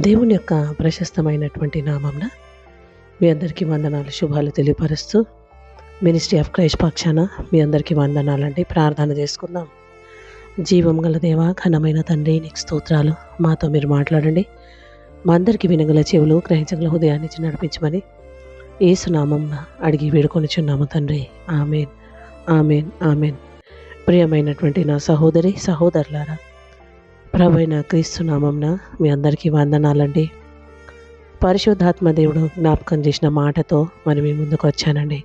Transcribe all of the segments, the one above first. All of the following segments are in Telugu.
దేవుని యొక్క ప్రశస్తమైనటువంటి నామంన మీ అందరికీ వందనాలు శుభాలు తెలియపరుస్తూ మినిస్ట్రీ ఆఫ్ క్రైస్ట్ పక్షాన మీ అందరికీ వందనాలండి. ప్రార్థన చేసుకుందాం. జీవం గల దేవ ఘనమైన తండ్రి నీకు స్తోత్రాలు. మాతో మీరు మాట్లాడండి. మా అందరికీ వినగల చెవులు గ్రహించగల హృదయాన్ని నడిపించమని ఏసునామం అడిగి వేడుకొనిచున్నాము తండ్రి. ఆమెన్. ఆమెన్. ఆమెన్. ప్రియమైనటువంటి నా సహోదరి సహోదరులారా ప్రభైన క్రీస్తునామంన మీ అందరికీ వందనాలండి. పరిశుద్ధాత్మ దేవుడు జ్ఞాపకం చేసిన మాటతో మరి మీ ముందుకు వచ్చానండి.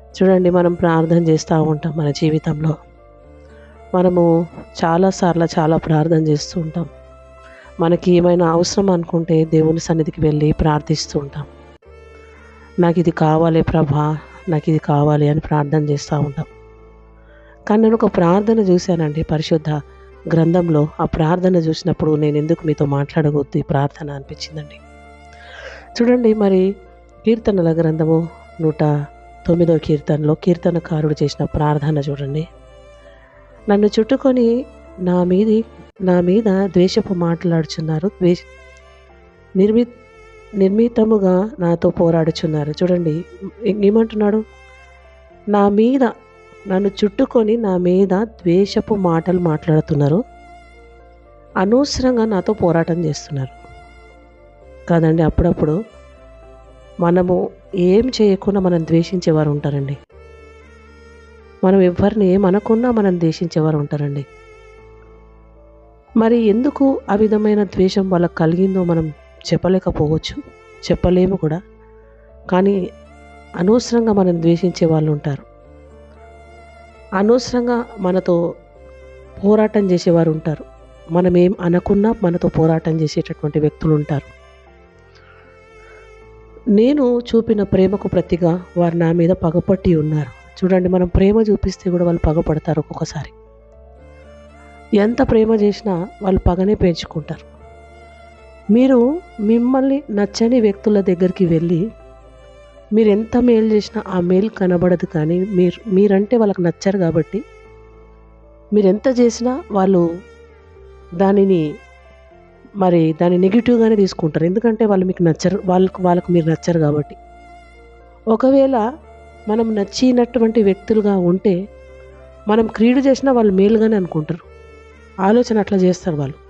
చూడండి మనం ప్రార్థన చేస్తూ ఉంటాం మన జీవితంలో. మనము చాలాసార్లు చాలా ప్రార్థన చేస్తూ ఉంటాం. మనకి ఏమైనా అవసరం అనుకుంటే దేవుని సన్నిధికి వెళ్ళి ప్రార్థిస్తూ ఉంటాం. నాకు ఇది కావాలి ప్రభా నాకు ఇది కావాలి అని ప్రార్థన చేస్తూ ఉంటాం. కానీ నేను ఒక ప్రార్థన చూశానండి పరిశుద్ధ గ్రంథంలో ఆ ప్రార్థన చూసినప్పుడు నేను ఎందుకు మీతో మాట్లాడకూడదు ఈ ప్రార్థన అనిపించిందండి. చూడండి మరి కీర్తనల గ్రంథము నూట తొమ్మిదో కీర్తనలో కీర్తనకారుడు చేసిన ప్రార్థన చూడండి. నన్ను చుట్టుకొని నా మీది నా మీద ద్వేషపు మాట్లాడుచున్నారు ద్వేష నిర్మి నిర్మితముగా నాతో పోరాడుచున్నారు. చూడండి ఏమంటున్నాడు? నా మీద నన్ను చుట్టుకొని నా మీద ద్వేషపు మాటలు మాట్లాడుతున్నారు. అనవసరంగా నాతో పోరాటం చేస్తున్నారు. కాదండి అప్పుడప్పుడు మనము ఏం చేయకుండా మనం ద్వేషించేవారు ఉంటారండి. మనం ఎవరిని ఏమనకున్నా మనం ద్వేషించేవారు ఉంటారండి. మరి ఎందుకు ఆ విధమైన ద్వేషం వాళ్ళకు కలిగిందో మనం చెప్పలేకపోవచ్చు చెప్పలేము కూడా. కానీ అనవసరంగా మనం ద్వేషించే వాళ్ళు ఉంటారు. అనవసరంగా మనతో పోరాటం చేసేవారు ఉంటారు. మనం ఏం అనకున్నా మనతో పోరాటం చేసేటటువంటి వ్యక్తులు ఉంటారు. నేను చూపిన ప్రేమకు ప్రతిగా వారు నా మీద పగపట్టి ఉన్నారు. చూడండి మనం ప్రేమ చూపిస్తే కూడా వాళ్ళు పగపడతారు ఒక్కొక్కసారి. ఎంత ప్రేమ చేసినా వాళ్ళు పగనే పెంచుకుంటారు మీరు మిమ్మల్ని నచ్చని వ్యక్తుల దగ్గరికి వెళ్ళి మీరు ఎంత మేలు చేసినా ఆ మేలు కనబడదు కానీ మీరు మీరంటే వాళ్ళకి నచ్చారు కాబట్టి. మీరు ఎంత చేసినా వాళ్ళు దానిని మరి దాన్ని నెగిటివ్గానే తీసుకుంటారు. ఎందుకంటే వాళ్ళు మీకు నచ్చరు వాళ్ళకు వాళ్ళకు మీరు నచ్చరు కాబట్టి. ఒకవేళ మనం నచ్చినటువంటి వ్యక్తులుగా ఉంటే మనం క్రీడ చేసినా వాళ్ళు మేలుగానే అనుకుంటారు. ఆలోచన అట్లా చేస్తారు వాళ్ళు.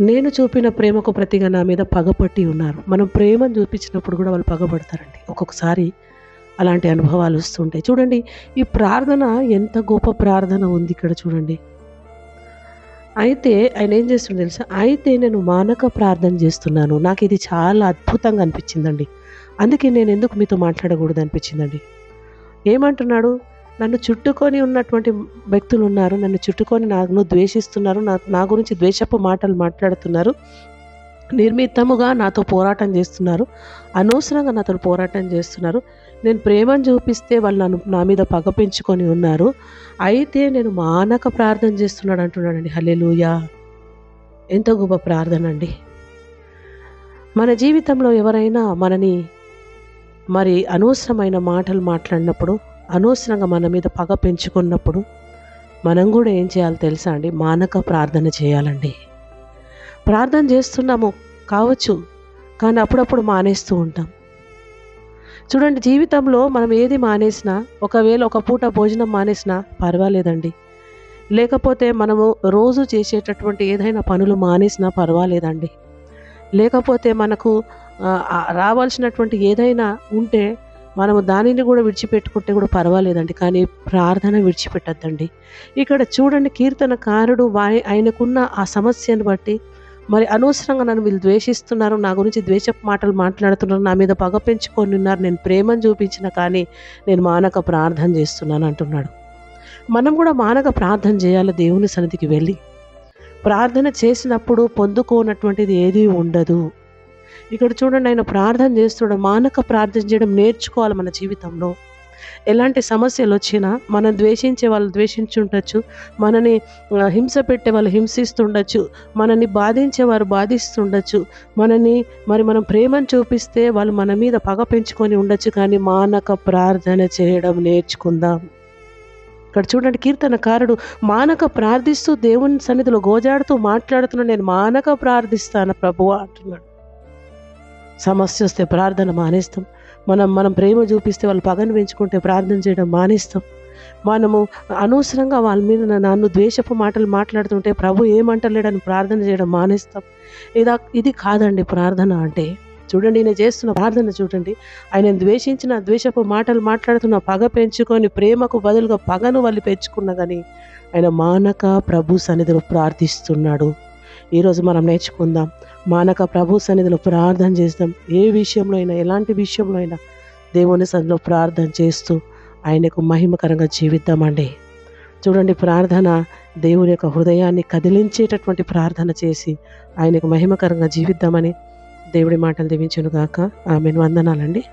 నేను చూపిన ప్రేమకు ప్రతిగా నా మీద పగపట్టి ఉన్నారు. మనం ప్రేమను చూపించినప్పుడు కూడా వాళ్ళు పగబడతారండి. ఒక్కొక్కసారి అలాంటి అనుభవాలు వస్తుంటాయి. చూడండి ఈ ప్రార్థన ఎంత గొప్ప ప్రార్థన ఉంది ఇక్కడ చూడండి. అయితే ఆయన ఏం చేస్తుండే తెలుసా? అయితే నేను మానక ప్రార్థన చేస్తున్నాను. నాకు ఇది చాలా అద్భుతంగా అనిపించిందండి. అందుకే నేను ఎందుకు మీతో మాట్లాడకూడదు అనిపించిందండి? ఏమంటున్నాడు? నన్ను చుట్టుకొని ఉన్నటువంటి వ్యక్తులు ఉన్నారు నన్ను చుట్టుకొని నన్ను ద్వేషిస్తున్నారు నా నా గురించి ద్వేషపు మాటలు మాట్లాడుతున్నారు. నిర్మితముగా నాతో పోరాటం చేస్తున్నారు. అనవసరంగా నాతో పోరాటం చేస్తున్నారు. నేను ప్రేమను చూపిస్తే వాళ్ళు నన్ను నా మీద పగ పెంచుకొని ఉన్నారు. అయితే నేను మానక ప్రార్థన చేస్తున్నాడు అంటున్నాడండి. హలెలుయా ఎంత గొప్ప ప్రార్థన అండి. మన జీవితంలో ఎవరైనా మనని మరి అనవసరమైన మాటలు మాట్లాడినప్పుడు అనవసరంగా మన మీద పగ పెంచుకున్నప్పుడు మనం కూడా ఏం చేయాలో తెలుసా అండి? మానక ప్రార్థన చేయాలండి. ప్రార్థన చేస్తున్నాము కావచ్చు కానీ అప్పుడప్పుడు మానేస్తూ ఉంటాం. చూడండి జీవితంలో మనం ఏది మానేసినా ఒకవేళ ఒక పూట భోజనం మానేసినా పర్వాలేదండి. లేకపోతే మనము రోజు చేసేటటువంటి ఏదైనా పనులు మానేసినా పర్వాలేదండి. లేకపోతే మనకు రావాల్సినటువంటి ఏదైనా ఉంటే మనము దానిని కూడా విడిచిపెట్టుకుంటే కూడా పర్వాలేదండి కానీ ప్రార్థన విడిచిపెట్టద్దండి. ఇక్కడ చూడండి కీర్తనకారుడు ఆయనకున్న ఆ సమస్యను బట్టి మరి అనవసరంగా నన్ను వీళ్ళు ద్వేషిస్తున్నారు నా గురించి ద్వేషపు మాటలు మాట్లాడుతున్నారు నా మీద పగ పెంచుకొని ఉన్నారు నేను ప్రేమను చూపించిన కానీ నేను మానక ప్రార్థన చేస్తున్నాను అంటున్నాడు. మనం కూడా మానక ప్రార్థన చేయాలి దేవుని సన్నిధికి వెళ్ళి. ప్రార్థన చేసినప్పుడు పొందుకోనటువంటిది ఏదీ ఉండదు. ఇక్కడ చూడండి ఆయన ప్రార్థన చేస్తున్నాడు. మానక ప్రార్థన చేయడం నేర్చుకోవాలి మన జీవితంలో. ఎలాంటి సమస్యలు వచ్చినా మనం ద్వేషించే వాళ్ళు ద్వేషించుండొచ్చు. మనని హింస పెట్టే వాళ్ళు హింసిస్తుండొచ్చు. మనని బాధించేవారు బాధిస్తుండొచ్చు. మనని మరి మనం ప్రేమను చూపిస్తే వాళ్ళు మన మీద పగ పెంచుకొని ఉండొచ్చు. కానీ మానక ప్రార్థన చేయడం నేర్చుకుందాం. ఇక్కడ చూడండి కీర్తనకారుడు మానక ప్రార్థిస్తూ దేవుని సన్నిధిలో గోజాడుతూ మాట్లాడుతున్నాడు. నేను మానక ప్రార్థిస్తాను ప్రభువా అంటున్నాడు. సమస్య వస్తే ప్రార్థన మానేస్తాం. మనం మనం ప్రేమ చూపిస్తే వాళ్ళు పగను పెంచుకుంటే ప్రార్థన చేయడం మానేస్తాం. మనము అనవసరంగా వాళ్ళ మీద నన్ను ద్వేషపు మాటలు మాట్లాడుతుంటే ప్రభు ఏమంటలేడని ప్రార్థన చేయడం మానేస్తాం. ఇదా ఇది కాదండి ప్రార్థన అంటే. చూడండి నేను చేస్తున్న ప్రార్థన చూడండి. ఆయన ద్వేషించిన ద్వేషపు మాటలు మాట్లాడుతున్న పగ పెంచుకొని ప్రేమకు బదులుగా పగను వాళ్ళు పెంచుకున్న కానీ ఆయన మానక ప్రభు సన్నిధిలో ప్రార్థిస్తున్నాడు. ఈరోజు మనం నేర్చుకుందాం. మానక ప్రభు సన్నిధిలో ప్రార్థన చేస్తాం. ఏ విషయంలో అయినా ఎలాంటి విషయంలో అయినా దేవుని సన్నిధిలో ప్రార్థన చేస్తూ ఆయనకు మహిమకరంగా జీవిద్దామండి. చూడండి ప్రార్థన దేవుని యొక్క హృదయాన్ని కదిలించేటటువంటి ప్రార్థన చేసి ఆయనకు మహిమకరంగా జీవిద్దామని దేవుడి మాటలు దీవించును గాక ఆమెను. వందనాలండి.